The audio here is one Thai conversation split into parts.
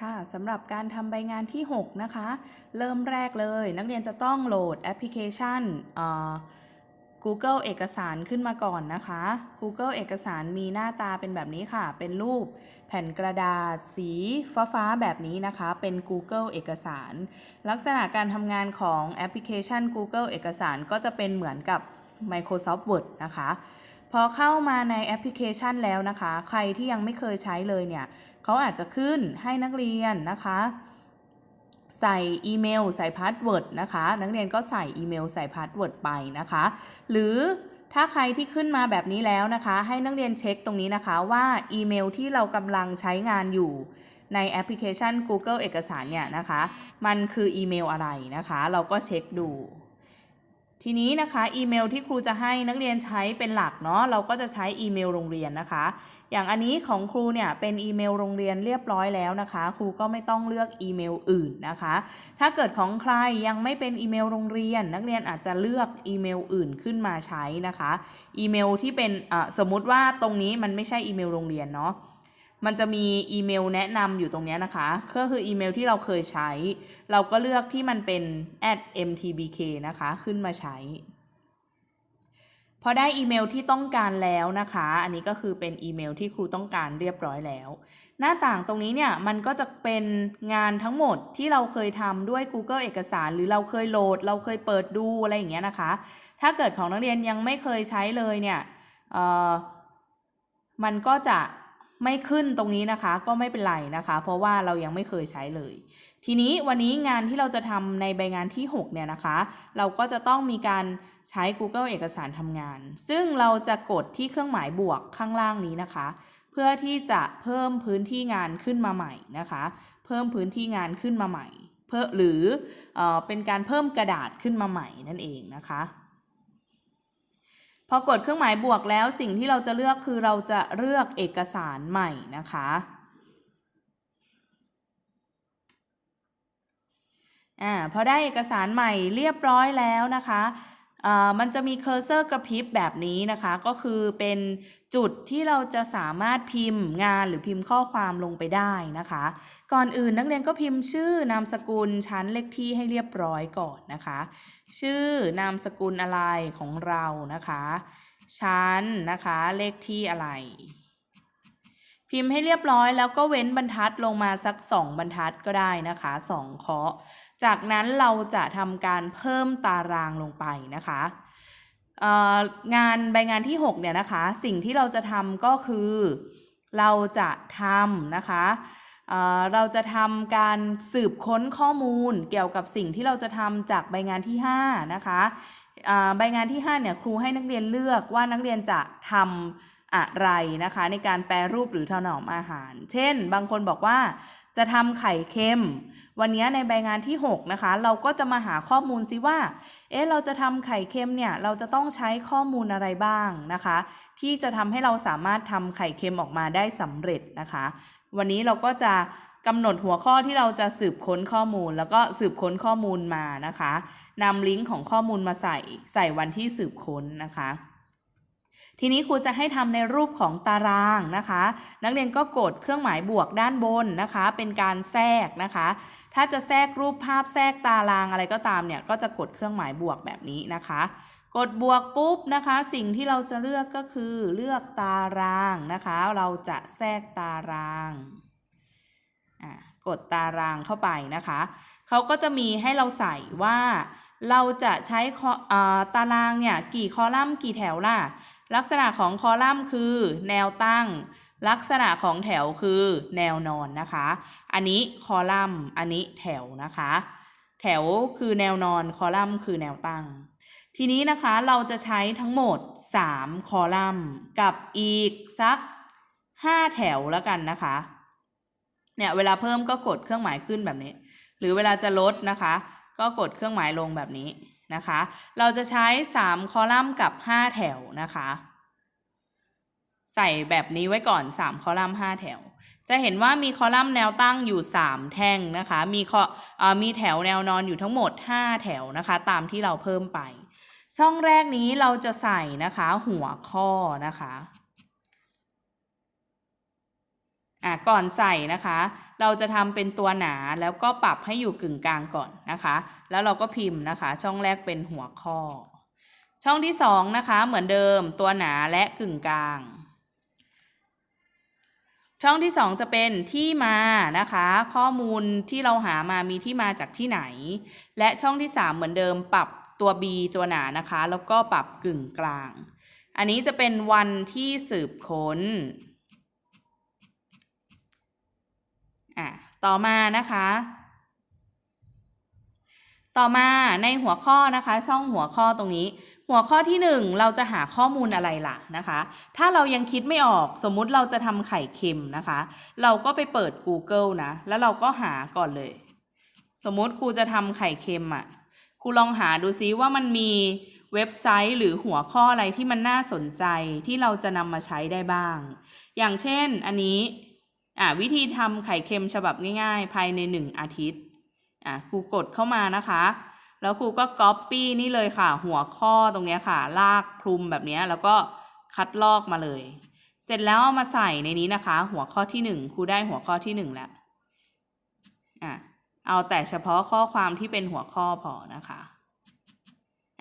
ค่ะสำหรับการทำใบงานที่ 6 นะคะ เริ่มแรกเลย นักเรียนจะต้องโหลดแอปพลิเคชัน Google เอกสารขึ้นมาก่อนนะคะ Google เอกสารมีหน้าตาเป็นแบบนี้ค่ะ เป็นรูปแผ่นกระดาษสีฟ้าๆแบบนี้นะคะ เป็น Google เอกสาร ลักษณะการทำงานของแอปพลิเคชัน Google เอกสารก็จะเป็นเหมือนกับ Microsoft Word นะคะ พอเข้ามาในแอปพลิเคชันแล้วนะคะ ใครที่ยังไม่เคยใช้เลยเนี่ยเขาอาจจะขึ้นให้นักเรียนนะคะ ใส่อีเมล ใส่พาสเวิร์ดนะคะ นักเรียนก็ใส่อีเมล ใส่พาสเวิร์ดไปนะคะ หรือถ้าใครที่ขึ้นมาแบบนี้แล้วนะคะ ให้นักเรียนเช็คตรงนี้นะคะว่าอีเมลที่เรากำลังใช้งานอยู่ในแอปพลิเคชัน Google เอกสารเนี่ยนะคะ มันคืออีเมลอะไรนะคะ เราก็เช็คดู ทีนี้นะคะอีเมลที่ครูจะให้นักเรียนใช้เป็นหลักเนาะเราก็จะใช้อีเมลโรงเรียนนะคะ อย่างอันนี้ของครูเนี่ยเป็นอีเมลโรงเรียนเรียบร้อยแล้วนะคะ ครูก็ไม่ต้องเลือกอีเมลอื่นนะคะ ถ้าเกิดของใครยังไม่เป็นอีเมลโรงเรียน นักเรียนอาจจะเลือกอีเมลอื่นขึ้นมาใช้นะคะ อีเมลที่เป็นอะสมมุติว่าตรงนี้มันไม่ใช่อีเมลโรงเรียนเนาะ มันจะมีอีเมลแนะนำอยู่ตรงนี้นะคะ ก็คืออีเมลที่เราเคยใช้ เราก็เลือกที่มันเป็น @mtbk นะคะ ขึ้นมาใช้ พอได้อีเมลที่ต้องการแล้วนะคะ อันนี้ก็คือเป็นอีเมลที่ครูต้องการเรียบร้อยแล้ว หน้าต่างตรงนี้เนี่ยมันก็จะเป็นงานทั้งหมดที่เราเคยทำด้วย Google เอกสาร หรือเราเคยโหลด เราเคยเปิดดูอะไรอย่างเงี้ยนะคะ ถ้าเกิดของนักเรียนยังไม่เคยใช้เลยเนี่ยเอ่อมันก็จะ ไม่ขึ้นตรงนี้นะคะก็ไม่เป็นไรนะคะ เพราะว่าเรายังไม่เคยใช้เลย ทีนี้วันนี้งานที่เราจะทำในใบงานที่ 6 เนี่ยนะคะ เราก็จะต้องมีการใช้ Google เอกสารทำงาน ซึ่งเราจะกดที่เครื่องหมายบวกข้างล่างนี้นะคะ เพื่อที่จะเพิ่มพื้นที่งานขึ้นมาใหม่นะคะ เพิ่มพื้นที่งานขึ้นมาใหม่เพื่อหรือเออเป็นการเพิ่มกระดาษขึ้นมาใหม่นั่นเองนะคะ พอกดเครื่องหมายบวกแล้วสิ่งที่เราจะเลือกคือเราจะเลือกเอกสารใหม่นะคะ อ่าพอได้เอกสารใหม่เรียบร้อยแล้วนะคะ มันจะมีเคอร์เซอร์กระพริบแบบนี้นะคะ ก็คือเป็นจุดที่เราจะสามารถพิมพ์งานหรือพิมพ์ข้อความลงไปได้นะคะ ก่อนอื่นนักเรียนก็พิมพ์ชื่อนามสกุลชั้นเลขที่ให้เรียบร้อยก่อนนะคะ ชื่อนามสกุลอะไรของเรานะคะชั้นนะคะเลขที่อะไร พิมพ์ให้เรียบร้อยแล้วก็เว้นบรรทัดลงมาสัก 2 บรรทัดก็ได้นะคะ 2เคาะ จากนั้นเราจะทำการเพิ่มตารางลงไปนะคะเอ่องานใบงานที่ 6 เนี่ยนะคะ สิ่งที่เราจะทำก็คือ เราจะทำนะคะเอ่อเราจะทำการสืบค้นข้อมูลเกี่ยวกับสิ่งที่เราจะทำจากใบงานที่ 5 นะคะอ่าใบงานที่ 5 เนี่ยครูให้นักเรียนเลือกว่านักเรียนจะทำอะไรนะคะ ในการแปรรูปหรือถนอมอาหาร เช่น บางคนบอกว่า จะทำไข่เค็ม วันนี้ในใบงานที่ 6 นะคะ เราก็จะมาหาข้อมูลซิว่า เอ๊ะ เราจะทำไข่เค็มเนี่ย เราจะต้องใช้ข้อมูลอะไรบ้างนะคะ ที่จะทำให้เราสามารถทำไข่เค็มออกมาได้สำเร็จนะคะ วันนี้เราก็จะกำหนดหัวข้อที่เราจะสืบค้นข้อมูล แล้วก็สืบค้นข้อมูลมานะคะนำลิงก์ของข้อมูลมาใส่ ใส่วันที่สืบค้นนะคะ ทีนี้ครูจะให้ทำในรูปของตารางนะคะ นักเรียนก็กดเครื่องหมายบวกด้านบนนะคะ เป็นการแทรกนะคะ ถ้าจะแทรกรูปภาพแทรกตารางอะไรก็ตามเนี่ยก็จะกดเครื่องหมายบวกแบบนี้นะคะ กดบวกปุ๊บนะคะ สิ่งที่เราจะเลือกก็คือเลือกตารางนะคะ เราจะแทรกตารางอ่ากดตารางเข้าไปนะคะเขาก็จะมีให้เราใส่ว่าเราจะใช้คออ่าตารางเนี่ยกี่คอลัมน์กี่แถวล่ะ ลักษณะของคอลัมน์คือ แนวตั้ง ลักษณะของแถวคือแนวนอนนะคะ อันนี้คอลัมน์ อันนี้แถวนะคะ แถวคือแนวนอน คอลัมน์คือแนวตั้ง ทีนี้นะคะเราจะใช้ทั้งหมด 3 คอลัมน์กับอีกสัก 5 แถวแล้วกันนะคะ เนี่ยเวลาเพิ่มก็กดเครื่องหมายขึ้นแบบนี้ หรือเวลาจะลดนะคะ ก็กดเครื่องหมายลงแบบนี้ นะคะ เราจะใช้ 3 คอลัมน์กับ 5 แถวนะคะ ใส่แบบนี้ไว้ก่อน 3 คอลัมน์ 5 แถว จะเห็นว่ามีคอลัมน์แนวตั้งอยู่ 3 แท่งนะคะ มีคอเอ่อมีแถวแนวนอนอยู่ทั้งหมด 5 แถวนะคะ ตามที่เราเพิ่มไป ช่องแรกนี้เราจะใส่นะคะ หัวข้อนะคะ อะก่อนใส่นะคะ เราจะทำเป็นตัวหนาแล้วก็ปรับให้อยู่กึ่งกลางก่อนนะคะ แล้วเราก็พิมพ์นะคะ ช่องแรกเป็นหัวข้อ ช่องที่สองนะคะ เหมือนเดิมตัวหนาและกึ่งกลาง ช่องที่สองจะเป็นที่มานะคะ ข้อมูลที่เราหามามีที่มาจากที่ไหน และช่องที่สามเหมือนเดิมปรับตัว B ตัวหนานะคะ แล้วก็ปรับกึ่งกลาง อันนี้จะเป็นวันที่สืบค้น อะต่อมานะคะ ต่อมาในหัวข้อนะคะ ช่องหัวข้อตรงนี้ หัวข้อที่หนึ่งเราจะหาข้อมูลอะไรล่ะนะคะ ถ้าเรายังคิดไม่ออกสมมุติเราจะทำไข่เค็มนะคะ เราก็ไปเปิด Google นะ แล้วเราก็หาก่อนเลย สมมติครูจะทำไข่เค็มอะครูลองหาดูซิว่ามันมีเว็บไซต์หรือหัวข้ออะไรที่มันน่าสนใจที่เราจะนำมาใช้ได้บ้าง อย่างเช่นอันนี้ อะวิธีทำไข่เค็มฉบับง่ายๆ ภายในหนึ่งอาทิตย์อะครูกดเข้ามานะคะ แล้วครูก็ Copy นี่เลยค่ะ หัวข้อตรงนี้ค่ะ ลากคลุมแบบนี้แล้วก็คัดลอกมาเลย เสร็จแล้วเอามาใส่ในนี้นะคะ หัวข้อที่หนึ่งครูได้หัวข้อที่หนึ่งแล้วอะเอาแต่เฉพาะข้อความที่เป็นหัวข้อพอนะคะ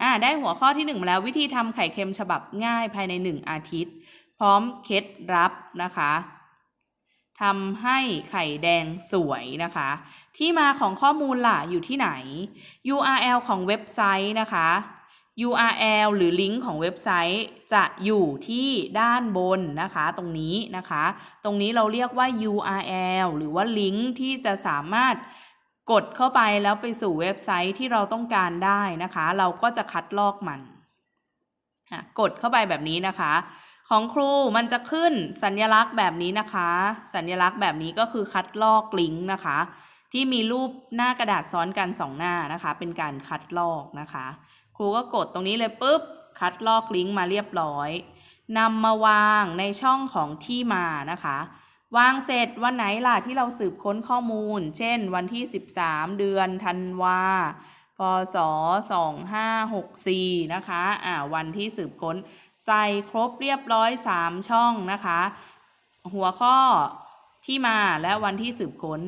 อ่าได้หัวข้อที่หนึ่งมาแล้ววิธีทำไข่เค็มฉบับง่ายภายในหนึ่งอาทิตย์ พร้อมเคล็ดลับนะคะ ทำให้ไข่แดงสวยนะคะ ที่มาของข้อมูลล่ะอยู่ที่ไหน URL ของเว็บไซต์นะคะ URL หรือลิงก์ของเว็บไซต์จะอยู่ที่ด้านบนนะคะ ตรงนี้นะคะ ตรงนี้เราเรียกว่า URL หรือว่าลิงก์ที่จะสามารถกดเข้าไปแล้วไปสู่เว็บไซต์ที่เราต้องการได้นะคะ เราก็จะคัดลอกมันกดเข้าไปแบบนี้นะคะ ของครูมันจะขึ้นสัญลักษณ์แบบนี้นะคะ สัญลักษณ์แบบนี้ก็คือคัดลอกลิงก์นะคะ ที่มีรูปหน้ากระดาษซ้อนกันสองหน้านะคะ เป็นการคัดลอกนะคะ ครูก็กดตรงนี้เลยปุ๊บคัดลอกลิงก์มาเรียบร้อยนำมาวางในช่องของที่มานะคะ วางเสร็จวันไหนล่ะที่เราสืบค้นข้อมูล เช่น วันที่ 13 เดือนธันวา พศ 2564 นะคะอ่าวันที่สืบค้น ใส่ครบเรียบร้อย 3 ช่องนะคะ หัวข้อที่มาและวันที่สืบค้น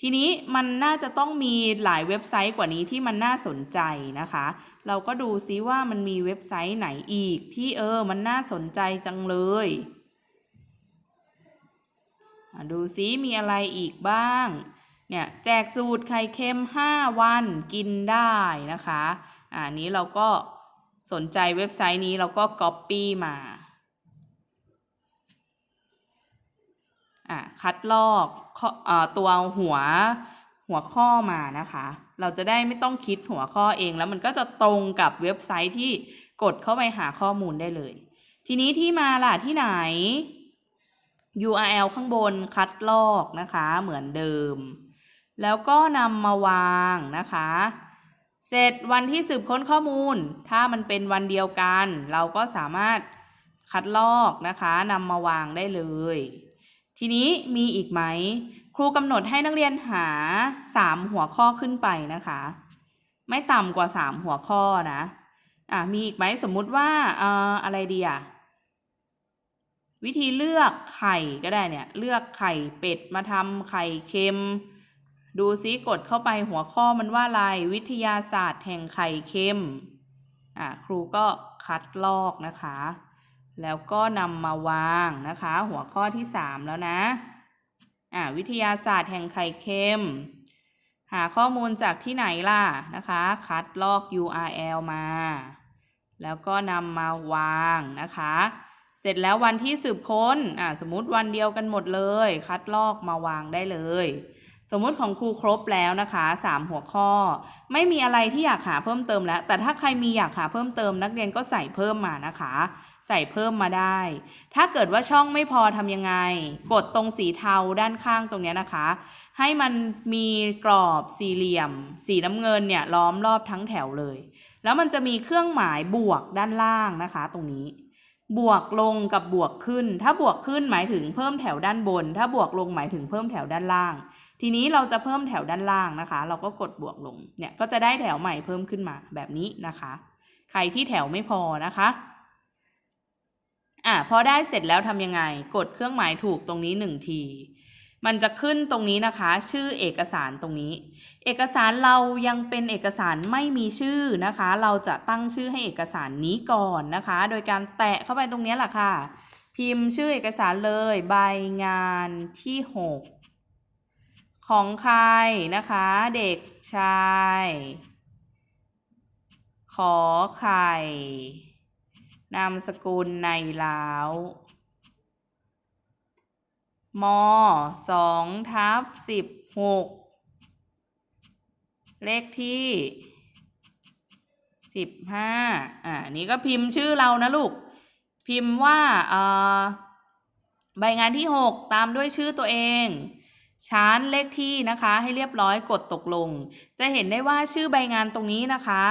ทีนี้มันน่าจะต้องมีหลายเว็บไซต์กว่านี้ที่มันน่าสนใจนะคะ เราก็ดูซิว่ามันมีเว็บไซต์ไหนอีกที่เออ มันน่าสนใจจังเลยดูซิมีอะไรอีกบ้าง เนี่ยแจกสูตรไข่เค็ม 5 วันกินได้นะคะอ่านี้เราก็สนใจเว็บไซต์นี้เราก็ Copy มาอะคัดลอกข้ออตัวหัวหัวข้อมานะคะ เราจะได้ไม่ต้องคิดหัวข้อเองแล้วมันก็จะตรงกับเว็บไซต์ที่กดเข้าไปหาข้อมูลได้เลย ทีนี้ที่มาล่ะที่ไหน URL ข้างบนคัดลอกนะคะเหมือนเดิม แล้วก็นำมาวางนะคะ เสร็จวันที่สืบค้นข้อมูล ถ้ามันเป็นวันเดียวกัน เราก็สามารถคัดลอกนะคะนำมาวางได้เลย ทีนี้มีอีกไหม ครูกำหนดให้นักเรียนหา 3 หัวข้อขึ้นไปนะคะ ไม่ต่ำกว่า 3 หัวข้อนะอะมีอีกไหมสมมุติว่าเอ่ออะไรดีอะวิธีเลือกไข่ก็ได้เนี่ย เลือกไข่เป็ดมาทำไข่เค็ม ดูซิกดเข้าไปหัวข้อมันว่าอะไรวิทยาศาสตร์แห่งไข่เค็มอะครูก็คัดลอกนะคะ แล้วก็นำมาวางนะคะ หัวข้อที่ 3 แล้วนะอะวิทยาศาสตร์แห่งไข่เค็ม หาข้อมูลจากที่ไหนล่ะนะคะ คัดลอก URL มา แล้วก็นำมาวางนะคะ เสร็จแล้ววันที่สืบค้นอ่าสมมติวันเดียวกันหมดเลย คัดลอกมาวางได้เลย สมมติของครูครบแล้วนะคะ 3 หัวข้อ ไม่มีอะไรที่อยากหาเพิ่มเติมแล้ว แต่ถ้าใครมีอยากหาเพิ่มเติม นักเรียนก็ใส่เพิ่มมานะคะ ใส่เพิ่มมาได้ ถ้าเกิดว่าช่องไม่พอทำยังไง กดตรงสีเทาด้านข้างตรงนี้นะคะ ให้มันมีกรอบสี่เหลี่ยม สีน้ำเงินเนี่ยล้อมรอบทั้งแถวเลย แล้วมันจะมีเครื่องหมายบวกด้านล่างนะคะ ตรงนี้บวกลงกับบวกขึ้น ถ้าบวกขึ้นหมายถึงเพิ่มแถวด้านบน ถ้าบวกลงหมายถึงเพิ่มแถวด้านล่าง ทีนี้เราจะเพิ่มแถวด้านล่างนะคะ เราก็กดบวกลง เนี่ยก็จะได้แถวใหม่เพิ่มขึ้นมาแบบนี้นะคะ ใครที่แถวไม่พอนะคะอะพอได้เสร็จแล้วทำยังไง กดเครื่องหมายถูกตรงนี้หนึ่งที มันจะขึ้นตรงนี้นะคะ ชื่อเอกสารตรงนี้ เอกสารเรายังเป็นเอกสารไม่มีชื่อนะคะ เราจะตั้งชื่อให้เอกสารนี้ก่อนนะคะ โดยการแตะเข้าไปตรงนี้แหละค่ะ พิมพ์ชื่อเอกสารเลย ใบงานที่ 6 ของใครนะคะ เด็กชาย ขอไข่นามสกุลในลาวมสองทับสิบหกเลขที่สิบห้าอ่า นี่ก็พิมพ์ชื่อเรานะลูก พิมพ์ว่า เอ่อ ใบงานที่หกตามด้วยชื่อตัวเอง ชานเลขที่นะคะ ให้เรียบร้อยกดตกลง จะเห็นได้ว่าชื่อใบงานตรงนี้นะคะ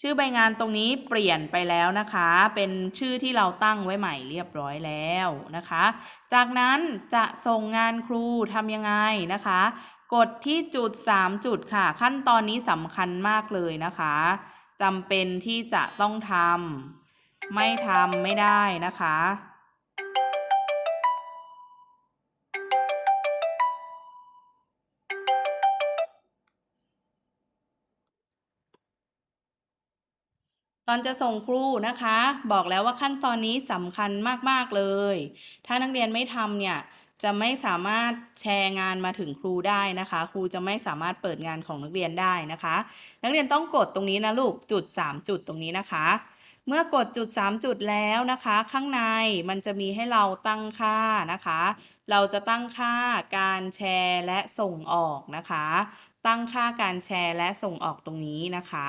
ชื่อใบงานตรงนี้เปลี่ยนไปแล้วนะคะ เป็นชื่อที่เราตั้งไว้ใหม่เรียบร้อยแล้วนะคะ จากนั้นจะส่งงานครูทำยังไงนะคะ กดที่จุด 3 จุดค่ะ ขั้นตอนนี้สำคัญมากเลยนะคะจำเป็นที่จะต้องทำไม่ทำไม่ได้นะคะ ตอนจะส่งครูนะคะ บอกแล้วว่าขั้นตอนนี้สำคัญมากๆเลย ถ้านักเรียนไม่ทำเนี่ยจะไม่สามารถแชร์งานมาถึงครูได้นะคะ ครูจะไม่สามารถเปิดงานของนักเรียนได้นะคะ นักเรียนต้องกดตรงนี้นะลูกจุด 3 จุดตรงนี้นะคะ เมื่อกดจุด 3 จุดแล้วนะคะ ข้างในมันจะมีให้เราตั้งค่านะคะ เราจะตั้งค่าการแชร์และส่งออกนะคะ ตั้งค่าการแชร์และส่งออกตรงนี้นะคะ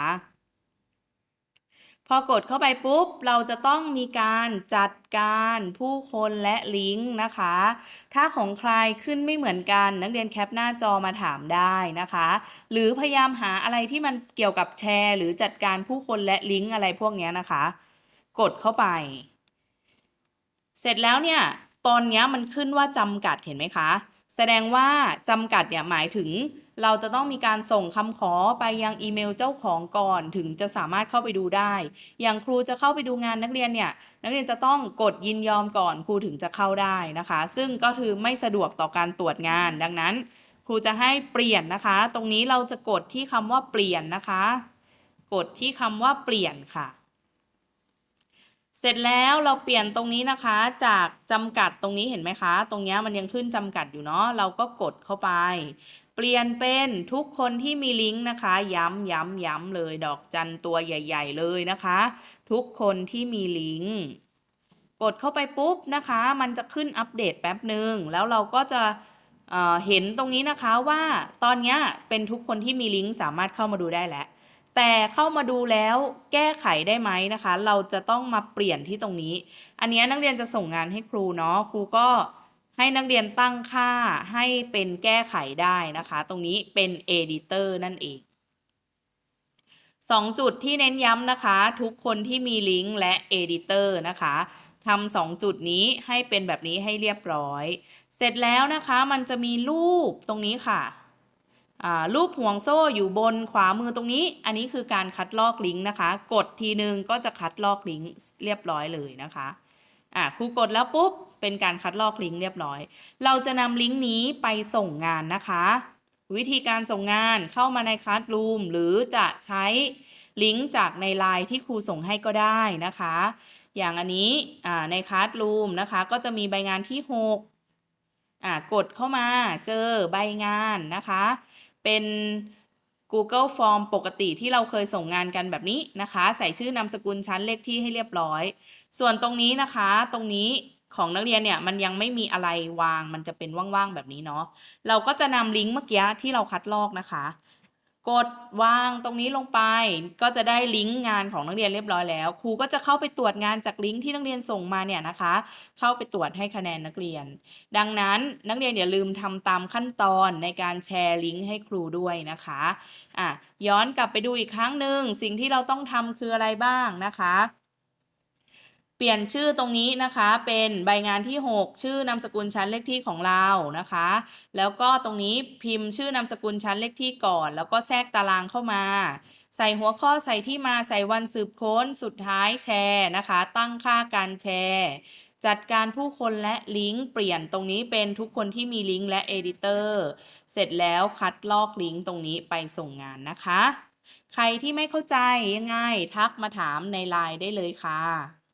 พอกดเข้าไปปุ๊บ เราจะต้องมีการจัดการผู้คนและลิงก์นะคะ ถ้าของใครขึ้นไม่เหมือนกัน นักเรียนแคปหน้าจอมาถามได้นะคะ หรือพยายามหาอะไรที่มันเกี่ยวกับแชร์ หรือจัดการผู้คนและลิงก์อะไรพวกนี้นะคะ กดเข้าไป เสร็จแล้วเนี่ย ตอนเนี้ยมันขึ้นว่าจำกัดเห็นไหมคะ แสดงว่าจำกัดเนี่ยหมายถึง เราจะต้องมีการส่งคำขอไปยังอีเมลเจ้าของก่อนถึงจะสามารถเข้าไปดูได้ อย่างครูจะเข้าไปดูงานนักเรียนเนี่ยนักเรียนจะต้องกดยินยอมก่อนครูถึงจะเข้าได้นะคะ ซึ่งก็คือไม่สะดวกต่อการตรวจงานดังนั้น ครูจะให้เปลี่ยนนะคะ ตรงนี้เราจะกดที่คำว่าเปลี่ยนนะคะ กดที่คำว่าเปลี่ยนค่ะ เสร็จแล้วเราเปลี่ยนตรงนี้นะคะจากจำกัดตรงนี้เห็นไหมคะ ตรงนี้มันยังขึ้นจำกัดอยู่เนาะเราก็กดเข้าไป เปลี่ยนเป็นทุกคนที่มีลิงก์นะคะ ย้ำย้ำย้ำเลยดอกจันตัวใหญ่ ๆ เลยนะคะ ทุกคนที่มีลิงก์กดเข้าไปปุ๊บนะคะ มันจะขึ้นอัปเดตแป๊บหนึ่งแล้วเราก็จะเเห็นตรงนี้นะคะว่าตอนนี้เป็นทุกคนที่มีลิงก์สามารถเข้ามาดูได้แล้ว แต่เข้ามาดูแล้วแก้ไขได้ไหมนะคะ เราจะต้องมาเปลี่ยนที่ตรงนี้ อันนี้นักเรียนจะส่งงานให้ครูเนาะครูก็ให้นักเรียนตั้งค่าให้เป็นแก้ไขได้นะคะ ตรงนี้เป็น editor นั่นเองสองจุดที่เน้นย้ำนะคะ ทุกคนที่มีลิงก์และ editor นะคะทำสองจุดนี้ให้เป็นแบบนี้ให้เรียบร้อย เสร็จแล้วนะคะมันจะมีรูปตรงนี้ค่ะ รูปห่วงโซ่อยู่บนขวามือตรงนี้ อันนี้คือการคัดลอกลิงก์นะคะ กดทีนึงก็จะคัดลอกลิงก์เรียบร้อยเลยนะคะอ่าครูกดแล้วปุ๊บ เป็นการคัดลอกลิงก์เรียบร้อย เราจะนำลิงก์นี้ไปส่งงานนะคะ วิธีการส่งงานเข้ามาในคัสรูมหรือจะใช้ลิงก์จากในไลน์ที่ครูส่งให้ก็ได้นะคะ อย่างอันนี้ในคัสรูมนะคะ ก็จะมีใบงานที่6กดเข้ามาเจอใบงานนะคะ เป็น Google Form ปกติที่เราเคยส่งงานกันแบบนี้นะคะ ใส่ชื่อนามสกุลชั้นเลขที่ให้เรียบร้อย ส่วนตรงนี้นะคะ ตรงนี้ของนักเรียนเนี่ยมันยังไม่มีอะไรวางมันจะเป็นว่างๆแบบนี้เนาะเราก็จะนำลิงก์เมื่อกี้ที่เราคัดลอกนะคะ กดวางตรงนี้ลงไป ก็จะได้ลิงก์งานของนักเรียนเรียบร้อยแล้ว ครูก็จะเข้าไปตรวจงานจากลิงก์ที่นักเรียนส่งมาเนี่ยนะคะ เข้าไปตรวจให้คะแนนนักเรียน ดังนั้นนักเรียนอย่าลืมทำตามขั้นตอนในการแชร์ลิงก์ให้ครูด้วยนะคะอะย้อนกลับไปดูอีกครั้งหนึ่งสิ่งที่เราต้องทำคืออะไรบ้างนะคะ เปลี่ยนชื่อตรงนี้นะคะเป็นใบงานที่ 6 ชื่อนามสกุลชั้นเลขที่ของเรานะคะ แล้วก็ตรงนี้พิมพ์ชื่อนามสกุลชั้นเลขที่ก่อน แล้วก็แทรกตารางเข้ามา ใส่หัวข้อใส่ที่มาใส่วันสืบค้นสุดท้ายแชร์นะคะ ตั้งค่าการแชร์ จัดการผู้คนและลิงก์เปลี่ยนตรงนี้เป็นทุกคนที่มีลิงก์และเอดิเตอร์เสร็จแล้วคัดลอกลิงก์ตรงนี้ไปส่งงานนะคะ ใครที่ไม่เข้าใจยังไงทักมาถามในไลน์ได้เลยค่ะ